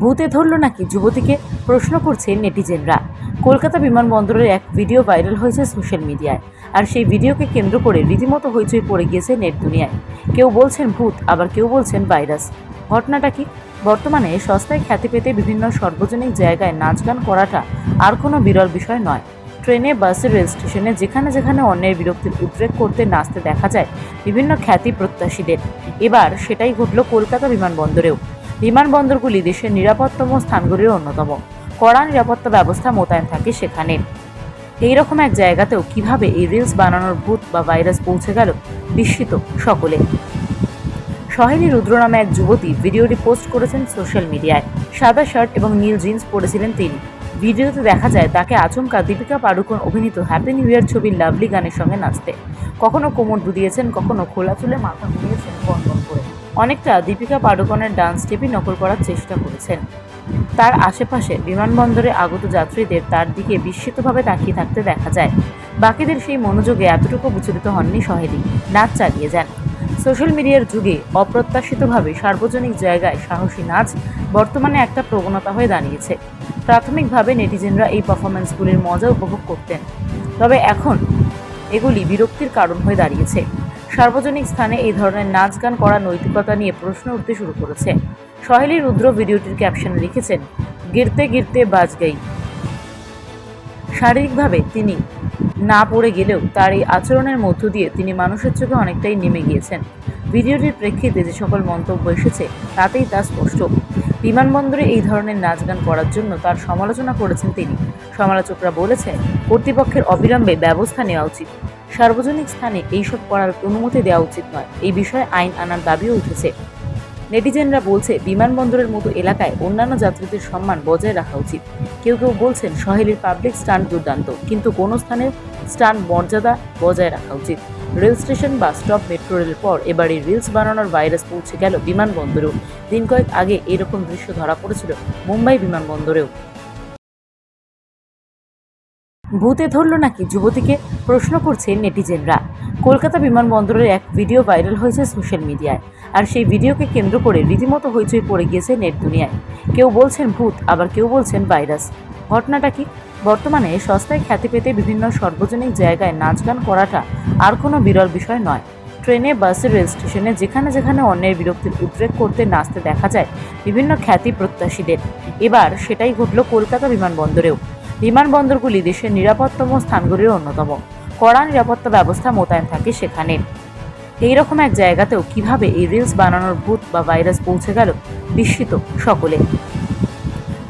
ভূতে ধরল নাকি? যুবতীকে প্রশ্ন করছে নেটিজেনরা। কলকাতা বিমানবন্দরের এক ভিডিও ভাইরাল হয়েছে সোশ্যাল মিডিয়ায়। আর সেই ভিডিওকে কেন্দ্র করে রীতিমতো হইচই পড়ে গিয়েছে নেট দুনিয়ায়। কেউ বলছেন ভূত, আবার কেউ বলছেন ভাইরাস। ঘটনাটা কি? বর্তমানে সস্তায় খ্যাতি পেতে বিভিন্ন সর্বজনিক জায়গায় নাচ গান করাটা আর কোনো বিরল বিষয় নয়। ট্রেনে, বাসে, রেল স্টেশনে যেখানে যেখানে অন্যের বিরক্তির উদ্রেক করতে নাচতে দেখা যায় বিভিন্ন খ্যাতি প্রত্যাশীদের। এবার সেটাই ঘটল কলকাতা বিমানবন্দরেও। বিমানবন্দরগুলি দেশের নিরাপত্তম স্থানগুলির অন্যতম। কড়া নিরাপত্তা ব্যবস্থা মোতায়েন থাকে সেখানে। এইরকম এক জায়গাতেও কীভাবে এই রিলস বানানোর ভূত বা ভাইরাস পৌঁছে গেল বিস্মিত সকলে। সহেলি রুদ্র নামে এক যুবতী ভিডিওটি পোস্ট করেছেন সোশ্যাল মিডিয়ায়। সাদা শার্ট এবং নীল জিন্স পরেছিলেন তিনি। ভিডিওতে দেখা যায় তাকে আচমকা দীপিকা পাড়ুকোন অভিনীত হ্যাপি নিউ ইয়ার ছবির লাভলি গানের সঙ্গে নাচতে। কখনো কোমর দুদিয়েছেন, কখনো খোলা চুলে মাথা ঘুরিয়েছেন বন্ধন করে। অনেকটা দীপিকা পাড়ুকোনের ডান্স স্টেপই নকল করার চেষ্টা করেছেন। তার আশেপাশে বিমানবন্দরে আগত যাত্রীদের তার দিকে বিস্মিতভাবে তাকিয়ে থাকতে দেখা যায়। বাকিদের সেই মনোযোগে এতটুকু বিচলিত হননি সহেলি নাচ চালিয়ে যান। সোশ্যাল মিডিয়ার যুগে অপ্রত্যাশিতভাবে সার্বজনিক জায়গায় সাহসী নাচ বর্তমানে একটা প্রবণতা হয়ে দাঁড়িয়েছে। প্রাথমিকভাবে নেটিজেনরা এই পারফরমেন্সগুলির মজা উপভোগ করতেন। তবে এখন এগুলি বিরক্তির কারণ হয়ে দাঁড়িয়েছে। সার্বজনিক স্থানে এই ধরনের নাচ গান করা নৈতিকতা নিয়ে প্রশ্ন উঠতে শুরু করেছে। সহেলি রুদ্র ভিডিওটির ক্যাপশনে লিখেছেন, গিরতে গিরতে বাজ গাই। শারীরিকভাবে তিনি না পড়ে গেলেও তার এই আচরণের মধ্য দিয়ে তিনি মানুষের চোখে অনেকটাই নেমে গিয়েছেন। ভিডিওটির প্রেক্ষিতে যে সকল মন্তব্য এসেছে, তাতেই তা স্পষ্ট। বিমানবন্দরে এই ধরনের নাচ গান করার জন্য তার সমালোচনা করেছেন তিনি। সমালোচকরা বলেছেন, কর্তৃপক্ষের অবিলম্বে ব্যবস্থা নেওয়া উচিত। সার্বজনিক স্থানে এইসব করার অনুমতি দেওয়া উচিত নয়। এই বিষয়ে আইন আনার দাবিও উঠেছে। নেটিজেনরা বলছে, বিমানবন্দরের মতো এলাকায় অন্যান্য যাত্রীদের সম্মান বজায় রাখা উচিত। কেউ কেউ বলছেন, সহেলির পাবলিক স্টান্ট দুর্দান্ত, কিন্তু কোনো স্থানে স্টান্ট মর্যাদা বজায় রাখা উচিত। রেল স্টেশন বা স্টপ মেট্রো রেলের পর এবারে রিলস বানানোর ভাইরাস পৌঁছে গেল বিমানবন্দরেও। দিন কয়েক আগে এরকম দৃশ্য ধরা পড়েছিল মুম্বাই বিমানবন্দরেও। ভূতে ধরল নাকি? যুবতীকে প্রশ্ন করছে নেটিজেনরা। কলকাতা বিমানবন্দরের এক ভিডিও ভাইরাল হয়েছে সোশ্যাল মিডিয়ায়। আর সেই ভিডিওকে কেন্দ্র করে রীতিমতো হইচই পড়ে গিয়েছে নেট দুনিয়ায়। কেউ বলছেন ভূত, আবার কেউ বলছেন ভাইরাস। ঘটনাটা কি? বর্তমানে সস্তায় খ্যাতি পেতে বিভিন্ন সর্বজনিক জায়গায় নাচ গান করাটা আর কোনো বিরল বিষয় নয়। ট্রেনে, বাসে, রেল স্টেশনে যেখানে যেখানে অন্যের বিরক্তির উদ্রেক করতে নাচতে দেখা যায় বিভিন্ন খ্যাতি প্রত্যাশীদের। এবার সেটাই ঘটল কলকাতা বিমানবন্দরেও। বিমানবন্দরগুলি দেশের নিরাপত্তম স্থানগুলির অন্যতম। কড়া নিরাপত্তা ব্যবস্থা মোতায়েন থাকে সেখানে। এইরকম এক জায়গাতেও কীভাবে এই রিলস বানানোর ভূত বা ভাইরাস পৌঁছে গেল বিস্মিত সকলে।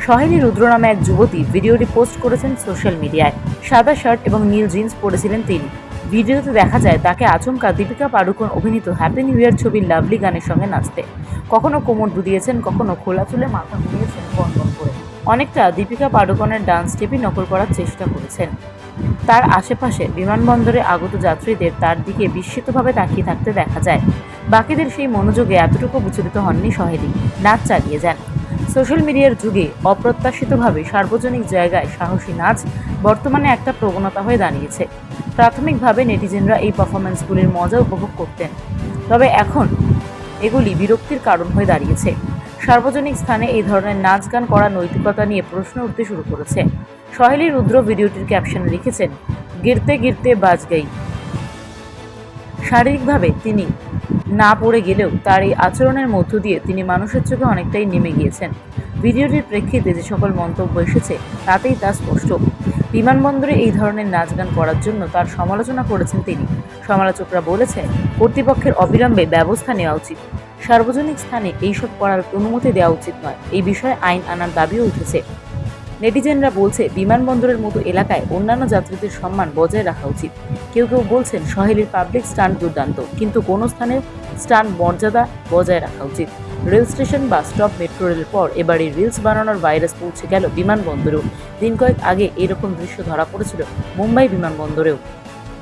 সহেলি রুদ্র নামে এক যুবতী ভিডিওটি পোস্ট করেছেন সোশ্যাল মিডিয়ায়। সাদা শার্ট এবং নীল জিন্স পরেছিলেন তিনি। ভিডিওতে দেখা যায় তাকে আচমকা দীপিকা পাড়ুকোন অভিনীত হ্যাপি নিউ ইয়ার ছবির লাভলি গানের সঙ্গে নাচতে। কখনো কোমর দুদিয়েছেন, কখনো খোলা চুলে মাথা ঘুরিয়েছেন করে অনেকটা দীপিকা পাড়ুকোনের ডান্স স্টেপই নকল করার চেষ্টা করেছেন। তার আশেপাশে বিমানবন্দরে আগত যাত্রীদের তার দিকে বিস্মিতভাবে তাকিয়ে থাকতে দেখা যায়। বাকিদের সেই মনোযোগে এতটুকু বিচলিত হননি সহেলি নাচ চালিয়ে যান। সোশ্যাল মিডিয়ার যুগে অপ্রত্যাশিতভাবে সার্বজনিক জায়গায় সাহসী নাচ বর্তমানে একটা প্রবণতা হয়ে দাঁড়িয়েছে। প্রাথমিকভাবে নেটিজেনরা এই পারফরমেন্সগুলির মজা উপভোগ করতেন। তবে এখন এগুলি বিরক্তির কারণ হয়ে দাঁড়িয়েছে। সার্বজনিক স্থানে এই ধরনের নাচ গান করা নৈতিকতা নিয়ে প্রশ্ন উঠতে শুরু করেছে। সহেলি রুদ্র ভিডিওটির ক্যাপশনে লিখেছেন, গিরতে গিরতে বাজ গাই। শারীরিকভাবে তিনি না পড়ে গেলেও তার এই আচরণের মধ্য দিয়ে তিনি মানুষের চোখে অনেকটাই নেমে গিয়েছেন। ভিডিওটির প্রেক্ষিতে যে সকল মন্তব্য এসেছে, তাতেই তা স্পষ্ট। বিমানবন্দরে এই ধরনের নাচ গান করার জন্য তার সমালোচনা করেছেন তিনি। সমালোচকরা বলেছেন, কর্তৃপক্ষের অবিলম্বে ব্যবস্থা নেওয়া উচিত। সার্বজনিক স্থানে এইসব করার অনুমতি দেওয়া উচিত নয়। এই বিষয়ে আইন আনার দাবিও উঠেছে। নেটিজেনরা বলছে, বিমানবন্দরের মতো এলাকায় অন্যান্য যাত্রীদের সম্মান বজায় রাখা উচিত। কেউ কেউ বলছেন, সহেলির পাবলিক স্টান্ট দুর্দান্ত, কিন্তু কোনো স্থানে স্টান্ট মর্যাদা বজায় রাখা উচিত। রেল স্টেশন বা স্টপ মেট্রো রেলের পর এবারে রিলস বানানোর ভাইরাস পৌঁছে গেল বিমানবন্দরেও। দিন কয়েক আগে এরকম দৃশ্য ধরা পড়েছিল মুম্বাই বিমানবন্দরেও।